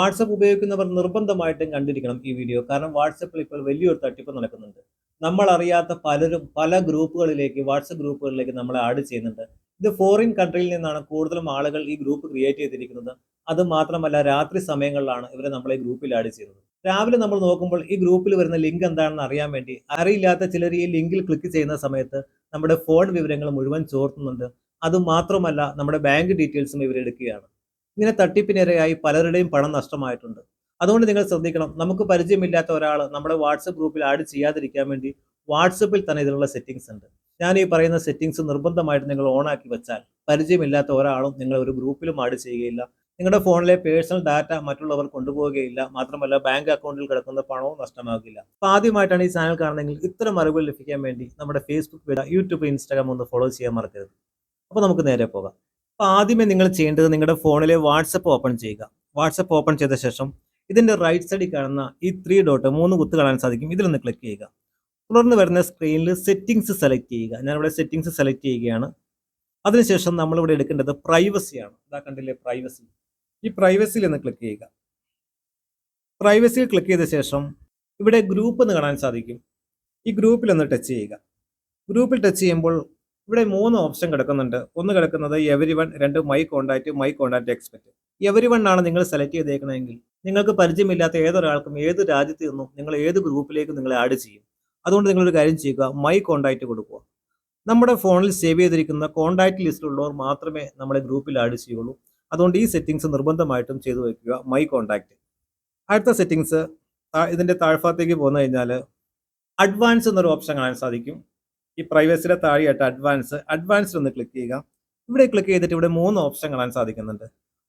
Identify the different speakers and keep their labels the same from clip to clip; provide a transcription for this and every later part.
Speaker 1: WhatsApp ഉപയോഗിക്കുന്നവർ നിർബന്ധമായിട്ടും കണ്ടിരിക്കണം ഈ വീഡിയോ. കാരണം വാട്സപ്പിൽ ഇപ്പോൾ വലിയൊരു തട്ടിപ്പ് നടക്കുന്നുണ്ട്. നമ്മൾ അറിയാത്ത പലരും പല ഗ്രൂപ്പുകളിലേക്ക് വാട്സപ്പ് ഗ്രൂപ്പുകളിലേക്ക് നമ്മളെ ആഡ് ചെയ്യുന്നുണ്ട്. ഇത് ഫോറിൻ കൺട്രിയിൽ നിന്നാണ് കൂടുതലും ആളുകൾ ഈ ഗ്രൂപ്പ് ക്രിയേറ്റ് ചെയ്തിരിക്കുന്നത്. അത് മാത്രമല്ല രാത്രി സമയങ്ങളിലാണ് ഇവരെ നമ്മളെ ഗ്രൂപ്പിൽ ആഡ് ചെയ്യുന്നത്. രാവിലെ നമ്മൾ നോക്കുമ്പോൾ ഈ ഗ്രൂപ്പിൽ വരുന്ന ലിങ്ക് എന്താണെന്ന് അറിയാൻ വേണ്ടി അറിയില്ലാത്ത ചിലർ ഈ ലിങ്കിൽ ക്ലിക്ക് ചെയ്യുന്ന സമയത്ത് നമ്മുടെ ഫോൺ വിവരങ്ങൾ മുഴുവൻ ചോർത്തുന്നുണ്ട്. അത് മാത്രമല്ല നമ്മുടെ ബാങ്ക് ഡീറ്റെയിൽസും ഇവരെടുക്കുകയാണ് ഇങ്ങനെ തട്ടിപ്പിനിരയായി പലരുടെയും പണം നഷ്ടമായിട്ടുണ്ട്. അതുകൊണ്ട് നിങ്ങൾ ശ്രദ്ധിക്കണം. നമുക്ക് പരിചയമില്ലാത്ത ഒരാൾ നമ്മുടെ വാട്സപ്പ് ഗ്രൂപ്പിൽ ആഡ് ചെയ്യാതിരിക്കാൻ വേണ്ടി വാട്സപ്പിൽ തന്നെ ഇതിനുള്ള സെറ്റിംഗ്സ് ഉണ്ട്. ഞാൻ ഈ പറയുന്ന സെറ്റിംഗ്സ് നിർബന്ധമായിട്ട് നിങ്ങൾ ഓൺ ആക്കി വെച്ചാൽ പരിചയമില്ലാത്ത ഒരാളും നിങ്ങൾ ഒരു ഗ്രൂപ്പിലും ആഡ് ചെയ്യുകയില്ല. നിങ്ങളുടെ ഫോണിലെ പേഴ്സണൽ ഡാറ്റ മറ്റുള്ളവർ കൊണ്ടുപോവുകയില്ല. മാത്രമല്ല ബാങ്ക് അക്കൗണ്ടിൽ കിടക്കുന്ന പണവും നഷ്ടമാകില്ല അപ്പൊ ആദ്യമായിട്ടാണ് ഈ ചാനൽ കാണുന്നതെങ്കിൽ ഇത്തരം അറിവുകൾ ലഭിക്കാൻ വേണ്ടി നമ്മുടെ ഫേസ്ബുക്ക് യൂട്യൂബ് ഇൻസ്റ്റാഗ്രാം ഒന്ന് ഫോളോ ചെയ്യാൻ മറക്കരുത്. അപ്പോൾ നമുക്ക് നേരെ പോകാം. അപ്പോൾ ആദ്യമേ നിങ്ങൾ ചെയ്യേണ്ടത് നിങ്ങളുടെ ഫോണിലെ വാട്സപ്പ് ഓപ്പൺ ചെയ്യുക. വാട്സപ്പ് ഓപ്പൺ ചെയ്ത ശേഷം ഇതിന്റെ റൈറ്റ് സൈഡിൽ കാണുന്ന ഈ ത്രീ ഡോട്ട് മൂന്ന് കുത്ത് കാണാൻ സാധിക്കും. ഇതിലൊന്ന് ക്ലിക്ക് ചെയ്യുക. തുടർന്ന് വരുന്ന സ്ക്രീനിൽ സെറ്റിംഗ്സ് സെലക്ട് ചെയ്യുക. ഞാനിവിടെ സെറ്റിംഗ്സ് സെലക്ട് ചെയ്യുകയാണ്. അതിനുശേഷം നമ്മളിവിടെ എടുക്കേണ്ടത് പ്രൈവസിയാണ് ഇതാ കണ്ടില്ലേ പ്രൈവസി ഈ പ്രൈവസിയിൽ ഒന്ന് ക്ലിക്ക് ചെയ്യുക. പ്രൈവസിയിൽ ക്ലിക്ക് ചെയ്ത ശേഷം ഇവിടെ ഗ്രൂപ്പ് എന്ന് കാണാൻ സാധിക്കും. ഈ ഗ്രൂപ്പിൽ ഒന്ന് ടച്ച് ചെയ്യുക. ഗ്രൂപ്പിൽ ടച്ച് ചെയ്യുമ്പോൾ ഇവിടെ മൂന്ന് ഓപ്ഷൻ കിടക്കുന്നുണ്ട്. ഒന്ന് കിടക്കുന്നത് എവരി വൺ രണ്ട് my contact my contact expect every one ആണ് നിങ്ങൾ സെലക്ട് ചെയ്തേക്കണമെങ്കിൽ നിങ്ങൾക്ക് പരിചയമില്ലാത്ത ഏതൊരാൾക്കും ഏത് രാജ്യത്ത് നിന്നും നിങ്ങൾ ഏത് ഗ്രൂപ്പിലേക്ക് നിങ്ങളെ ആഡ് ചെയ്യും. അതുകൊണ്ട് നിങ്ങളൊരു കാര്യം ചെയ്യുക മൈ കോണ്ടാക്റ്റ് കൊടുക്കുക. നമ്മുടെ ഫോണിൽ സേവ് ചെയ്തിരിക്കുന്ന കോണ്ടാക്ട് ലിസ്റ്റിലുള്ളവർ മാത്രമേ നമ്മളെ ഗ്രൂപ്പിൽ ആഡ് ചെയ്യുള്ളൂ അതുകൊണ്ട് ഈ സെറ്റിങ്സ് നിർബന്ധമായിട്ടും ചെയ്തു വയ്ക്കുക മൈ കോണ്ടാക്ട് അടുത്ത സെറ്റിങ്സ് ഇതിന്റെ താഴ്ഭാഗത്തേക്ക് പോന്നു കഴിഞ്ഞാൽ അഡ്വാൻസ് എന്നൊരു ഓപ്ഷൻ കാണാൻ സാധിക്കും. ഈ പ്രൈവസിയുടെ താഴെയായിട്ട് അഡ്വാൻസ് അഡ്വാൻസ് ഒന്ന് ക്ലിക്ക് ചെയ്യുക. ഇവിടെ ക്ലിക്ക് ചെയ്തിട്ട് ഇവിടെ മൂന്ന് ഓപ്ഷൻ കാണാൻ സാധിക്കുന്നുണ്ട്.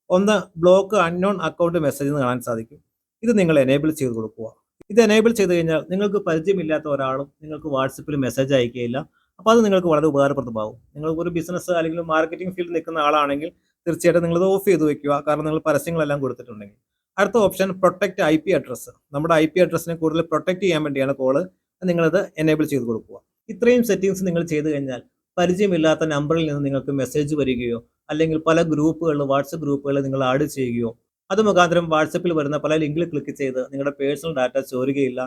Speaker 1: ഒന്ന് ബ്ലോക്ക് അൺനോൺ അക്കൗണ്ട് മെസ്സേജ് എന്ന് കാണാൻ സാധിക്കും. ഇത് നിങ്ങൾ എനേബിൾ ചെയ്ത് കൊടുക്കുക. ഇത് എനേബിൾ ചെയ്ത് കഴിഞ്ഞാൽ നിങ്ങൾക്ക് പരിചയമില്ലാത്ത ഒരാളും നിങ്ങൾക്ക് വാട്സപ്പിൽ മെസ്സേജ് അയക്കുകയില്ല. അപ്പോൾ അത് നിങ്ങൾക്ക് വളരെ ഉപകാരപ്രദമാകും. നിങ്ങൾ ഒരു ബിസിനസ് അല്ലെങ്കിൽ മാർക്കറ്റിംഗ് ഫീൽഡിൽ നിൽക്കുന്ന ആളാണെങ്കിൽ തീർച്ചയായിട്ടും നിങ്ങൾ ഇത് ഓഫ് ചെയ്ത് വെക്കുക. കാരണം നിങ്ങൾ പരസ്യങ്ങളെല്ലാം കൊടുത്തിട്ടുണ്ടെങ്കിൽ. അടുത്ത option protect I P address നമ്മുടെ ഐ പി അഡ്രസ്സിനെ കൂടുതൽ പ്രൊട്ടക്റ്റ് ചെയ്യാൻ വേണ്ടിയാണ് കോൾ നിങ്ങളത് എനേബിൾ ചെയ്ത് കൊടുക്കുക. ഇത്രയും സെറ്റിങ്സ് നിങ്ങൾ ചെയ്തു കഴിഞ്ഞാൽ പരിചയമില്ലാത്ത നമ്പറിൽ നിന്ന് നിങ്ങൾക്ക് മെസ്സേജ് വരികയോ അല്ലെങ്കിൽ പല ഗ്രൂപ്പുകൾ വാട്സപ്പ് ഗ്രൂപ്പുകൾ നിങ്ങൾ ആഡ് ചെയ്യുകയോ അത് മുഖാന്തരം വാട്സപ്പിൽ വരുന്ന പല ലിങ്കിൽ ക്ലിക്ക് ചെയ്ത് നിങ്ങളുടെ പേഴ്സണൽ ഡാറ്റ ചോരുകയില്ല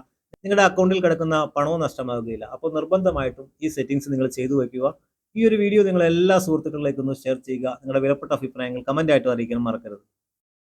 Speaker 1: നിങ്ങളുടെ അക്കൗണ്ടിൽ കിടക്കുന്ന പണവും നഷ്ടമാകുകയില്ല. അപ്പോൾ നിർബന്ധമായിട്ടും ഈ സെറ്റിംഗ്സ് നിങ്ങൾ ചെയ്തു വയ്ക്കുക. ഈ ഒരു വീഡിയോ നിങ്ങൾ എല്ലാ സുഹൃത്തുക്കളിലേക്കൊന്ന് ഷെയർ ചെയ്യുക. നിങ്ങളുടെ വിലപ്പെട്ട അഭിപ്രായങ്ങൾ കമന്റായിട്ട് അറിയിക്കാൻ മറക്കരുത്.